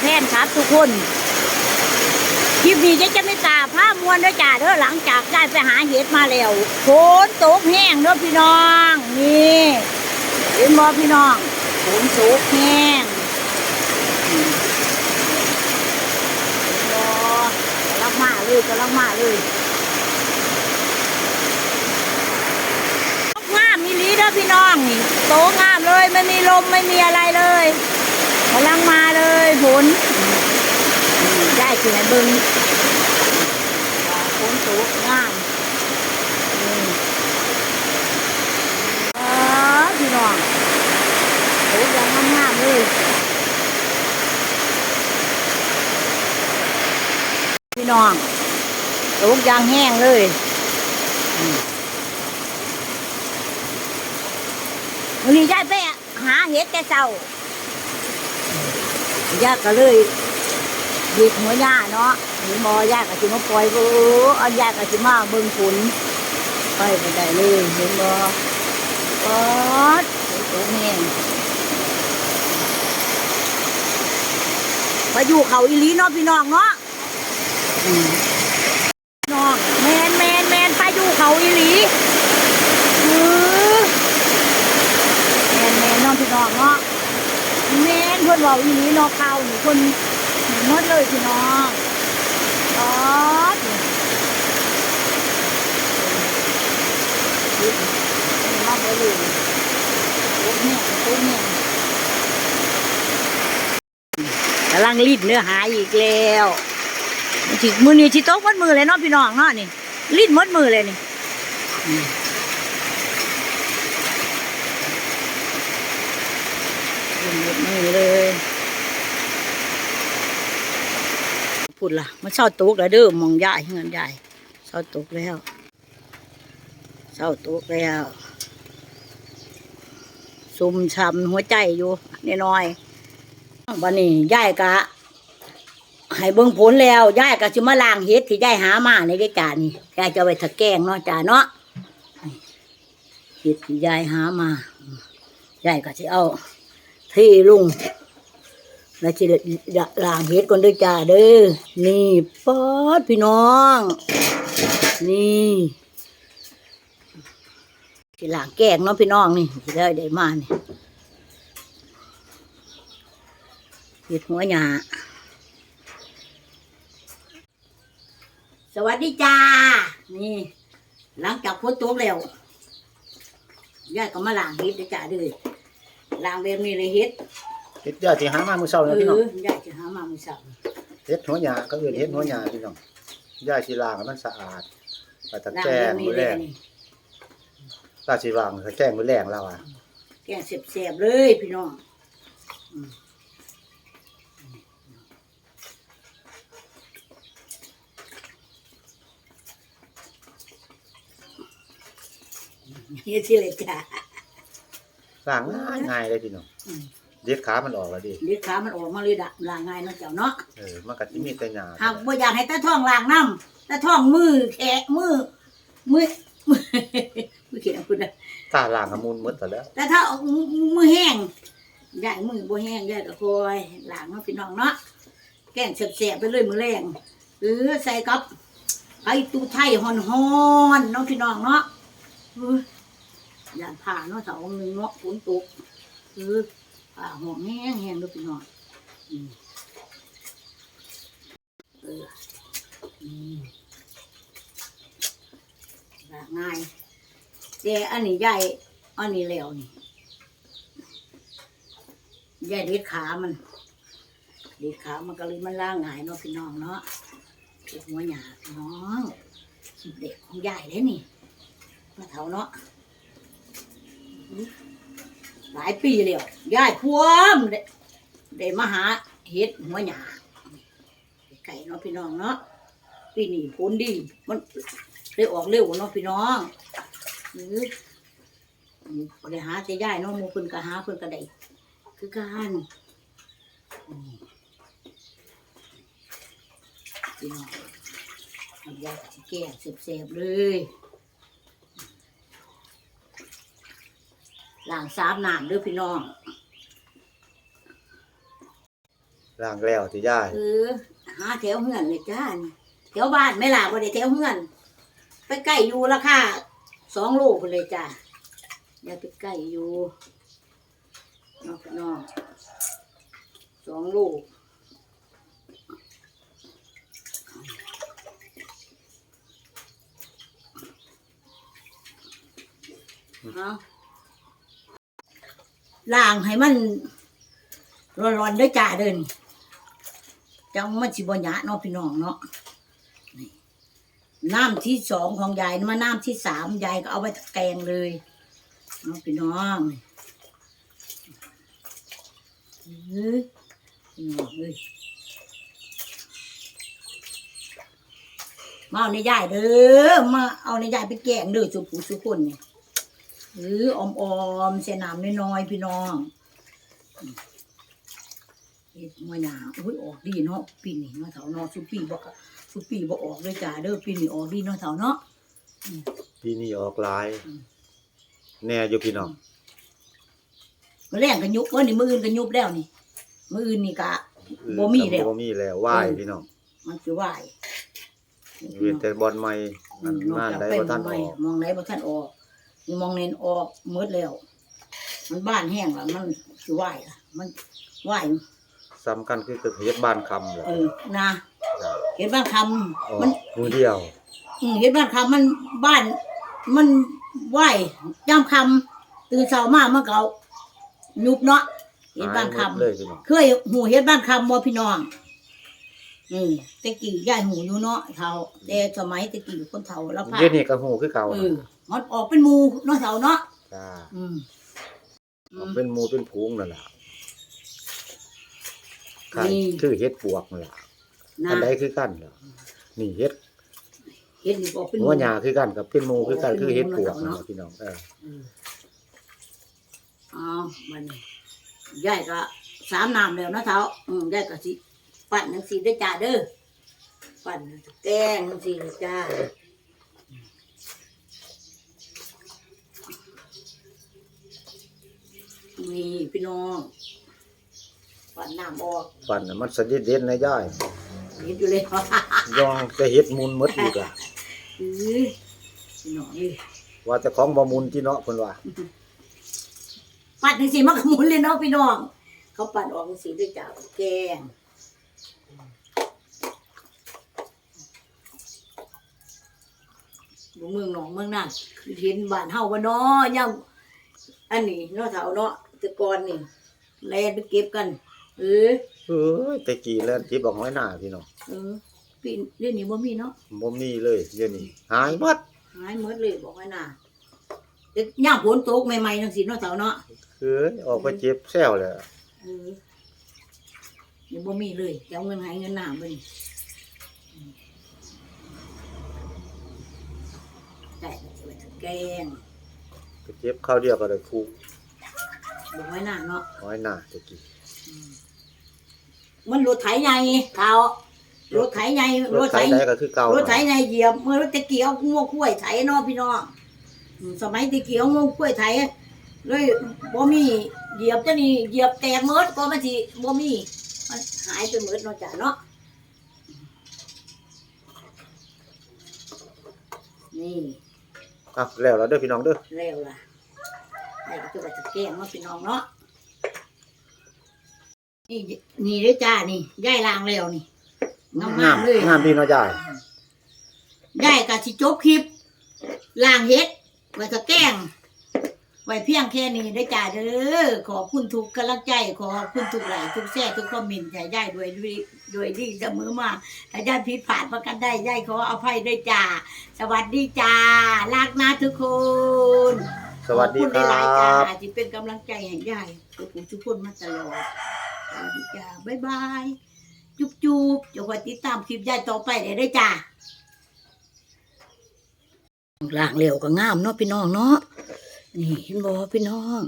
แพนครับทุกคนคลิปนี้จะจะไม่ตาผ้ามวนด้อจ้าเด้อหลังจากได้ไปหาเห็ดมาแล้วฝนตกแห้งเด้อพี่น้องนี่เห็นบ่พี่น้องฝนตกแห้งอืมเห็นบ่ลังมาเลยกำลังมาเลยงามมีลีเด้อพี่น้องนี่โตงามเลยไม่มีลมไม่มีอะไรเลยำลังมาเลยฝนอืมได้ที่ไหนเบิ้งฝนตกงามอืมอ๋อพี่น้องโตยังงามๆเลยพี่น้องตกยางแห้งเลยอืมวันนี้ยายไปหาเห็ดแต่เช้า ยากก็เลยหยิบหัวหญ้าเนาะหรือบอยากก็สิมาปล่อยเอออันยากก็สิมาเบิ่งฝนไปไปได้เลยเห็นบอปอดตกแห้งมาอยู่เขาอีหลีเนาะพี่น้องเนาะองแมนแมนแมนไปดูเขาอีหลีอือแมนแมนน้องพี่น้องเนาะแมนเพื่อนเว่าอีหลีเนอกเขาหนูคนหมดเลยพี่น้องอ๋อมาบ่เลยโอ้แม่โอ้แม่กำลังรีดเนื้อหาอีกแล้วจิมือนี่ชิโต๊ะมัดมือเลยเนาะพี่น้องเนาะนี่ลิ้นมัดมือเลยนี่ อืมลิ้นมัดมือเลยพูดล่ะมันเศร้าตกแล้วเด้อมองยายเงินยายเศร้าตกแล้วเศร้าตกแล้วซุ่มช้ำหัวใจอยู่นน้อยวันนี้ยายกะให้เบิ่งผลแล้วยายก็สิมาล้างเห็ดที่ยายหามาในเด้อจานี่ยายจะไว้ถักแกงเนาะจ้าเนาะเห็ดที่ยายหามายายก็สิเอา ที่ลุงแล้วสิล้างเห็ดก่อนด้อจ้าเด้อ นี่ป๊อดพี่น้อง นี่สิล้างแกงเนาะพี่น้องนี่สิได้ได้มานี่เห็ดหัวหญ้าสวัสดีจ้า นี่ หลังจากฝนตกแล้วยายก็มาล้างเห็ดด้อจ้าเด้อ ล้างแบบนี้เลยเห็ดเฮ็ดยาที่หามามื้อเช้าเอนะพี่น้องอยายจะหามามื้อเช้าเฮ็ดหัวหญ้าก็เอิ้นเฮ็ดหัวหญ้าพี่น้องยาสิล้างให้มันสะอาดไปตะล้างแกแบบงนี้มื้อเลแรยงนี่ตาสิล้างตะแกงมื้อแรงแล้วอะแกงเสียบๆเลยพี่น้องอืมนี่สิเลยจ้า ล้างง่ายง่ายเลยพี่น้องอืม เด็ดขามันออกแล้วดิเด็ดขามันออกมาเลยดะล้างง่ายเนาะเจ้าเนาะเออมันก็สิมีแต่หญ้าหากบ่อยากให้ตาท่องล้างน้ำตาท่องมือแขะมือมือมือมือเขียนคุณนะตาล้างกับมูลหมดซะแล้วแต่ถ้าเอามือแห้งยายมือบ่แห้งยายก็คอยล้างเนาะพี่น้องเนาะแกงแสบๆไปเลยมือแรงหรือใส่กับไอ้ตูไทยฮ้อนๆเนาะพี่น้องเนาะเออ ยานผ่าเนาะเสาหนึ่งเนาะฝนตกเออผ่าห้องแห้งแห้งด้อพี่น้องอืมเออง่ายแต่อันนี้ใหญ่อันนี้แล้วนี่ใหญ่เด็ดขามันเด็ดขามันก็เลยมันล่างง่ายเนาะพี่น้องเนาะเด็ดหัวหยาน้องเด็กของใหญ่เลยนี่มาเท่าเนาะ หลายปีแล้วยายพวมได้ได้มาหาเห็ดหัวหยาไก่เนาะพี่น้องเนาะปีนี้ผลดีมันได้ออกเร็วเนาะพี่น้องหรือไปหาแต่ย่ายเนาะมูเพิ่นก็หาเพิ่นก็ได้คือการพี่น้องยายแก่เสียบๆเลย ล้างสามน้ำเด้อพี่น้องล้างแล้วที่ย่ายเออหาแถวเฮือนเลยจ้านี่แถวบ้านไม่ล่ะบ่ได้แถวเฮือน ไปใกล้อยู่ราคาสองโลไปเลยจ้าอย่าไปใกล้อยู่นอกนอกสองโลเอา ล่างให้มันร้อนๆด้วยจ้าเดินจังมันสิบ่หยะเนาะพี่น้องเนาะน้ำที่สองของยายมาน้ำที่สามยายก็เอาไปแกงเลยเนาะพี่น้องเฮ้ยพี่น้องเอ้ยมาเอาในยายเด้อมาเอาในยายไปแกงเด้อสุผู้สุคนเนี่ย หรืออมๆเสน้ำน้อยๆพี่น้องเฮ็ดมวยหนาอุ้ยออกดีเนาะปีนี้เนาะเถาเนาะสุปีบ่กะสุปีบ่ออกเลยจ้าเด้อปีนี้ออกดีเนาะเถาเนาะปีนี้ออกหลายอืมแน่อยู่พี่น้องมื้อแรงก็ยุบว่านี่มื้ออื่นก็ยุบแล้วนี่มื้ออื่นนี่ก็บ่มีแล้วบ่มีแล้วว่ายเออพี่น้องมันสิไหวายเวียนแต่บอลใหม่มันนอกมาจากได้เป็นบ่ทันอไม่อกมองไหนบ่ทันออก นี่มองเน้นออกหมดแล้ว มันบ้านแห้งแล้วมันสิไหวายล่ะมันไหวายสำคัญคือคือเฮ็ดบ้านคำแหละเออนะเห็นบ้านคำออมันกมือเดียวอืมเห็นบ้านคำมันบ้าน มันไหวย่ำคำตื่นเช้ามามันก็เอายุบเนาะเห็นบ้านคหายหมดเลยพี่น้องำเคยหูเห็นบ้านคำบ่พี่น้องอืมแตะกี้ยายหูอยู่เนาะเฒ่าแต่สมัยแตะกี้คนเฒ่าแล้วพาเดี๋ยวนี้ก็ฮู้คือเก่าเออ มันออกเป็นหมูเนาะเฒ่าเนาะจ้าอืมออกเป็นหมู่เป็นผูงนั่นล่ะใครนี่คือเฮ็ดปวกนั่นล่ะนะอันใดคือกันเหรอนี่เฮ็ดเห็นนี่ออกเป็นหหัมูวหญ้าคือกันกับเป็นหมู่คือกันเป็นหมู่คือเฮ็ดปวกเนาะนั่นล่ะพี่น้องเออเออเอามันยายก็สามน้ำแล้วเนาะเฒ่าอืมยายก็สิปั่นจังซี่ได้อจ้าเด้อปั่นแกงสิจ้า นี่พี่น้องปั่นน้ำออกปั่นน่ะมันสนิทเด่นนะยายเห็นอยู่เลยยองจะเฮ็ดมุนหมดอีกอะเอ้ยพี่น้องนี่ว่าแต่ของบ่มุนที่เนาะเพิ่นว่าปั่นจังสิมันก็หมุนเลยเนาะพี่น้อง เขาปั่นออกจังสิด้วยจ้าแกงดูเมืองหนองเมืองนั่นคือเห็นบ้านเฮาบ่เนาะย่ำ อันนี้เนาะเฒ่าเนาะแต่ก่อนนี่แลนไปเก็บกันเออเอ้ยแต่กี้แล้วจิบบอกน้อยหน้าพี่น้องเออปีเรื่องนี้บ่มีเนาะบ่มีเลยเดี๋ยวนี้หายหมดหายหมดเลยบอกไว้น่ะแต่ย่ามฝนตกใหม่ๆจังซี่เนาะเฒ่าเนาะเอ้ยออกไปเจ็บแซวเลยเออยังบ่มีเลยจะเอาเงินให้เงินหน้าเบิ่นแต่ไว้ทำแกง ไปเจ็บข้าวเดียวก็ได้ฟูบอกไว้หน้าเนาะน้อยหน้าแต่กี้มันรถไถใหญ่เขารถไถใหญ่รรถถไถไถได้ก็คือเก่ารถไถใหญ่เหยียบเมื่อรถตะเกียวงัวคุ้วยไถเนาะพี่น้องอืมสมัยตะเกียวงัวคุ้วยไถเลยบ่มีเหยียบจะนี่เหยียบแตกหมดก็มันสิบ่มีมันหายไปหมดเนาะจ้ะเนาะนี่ อะแล้วแล้วเด้อพี่น้องเด้อเร็วล่ะไอ้ก็จะไปตะแกรงเนาะพี่น้องเนาะนี่นี่เด้อจ้านี่ย่ายล้างแล้วนี่งามๆเลยงามดีเนาะยายได้กะสิจบคลิปล่างเฮ็ดไว้ตะแกล้งไว้เพียงแค่นี้ได้อจ้าเด้อขอบคุณทุกกำลังใจ ขอบคุณทุกไลค์ทุกแชร์ทุกคอมเมนต์ใจย่ายด้วยด้วย ด้วยดีเสมอมาถ้าย่ายผิดพลาดประกันได้ย่ายขออภัยด้วยจ้า สวัสดีจ้ารักนะทุกคนสวัสดีขอบคณรัหลายๆจ้าบที่เป็นกำลังใจให้ย่ายทุกผู้ทุกคนมาตลอดสวัสดีจ้าบ๊ายบายจุ๊บจุ๊บจะคอยติดตามคลิปย่ายต่อไปได้ด้วยจ้าล่างเหลวก็งามเนาะพี่น้องเนาะนี่เห็นบ่พี่น้อง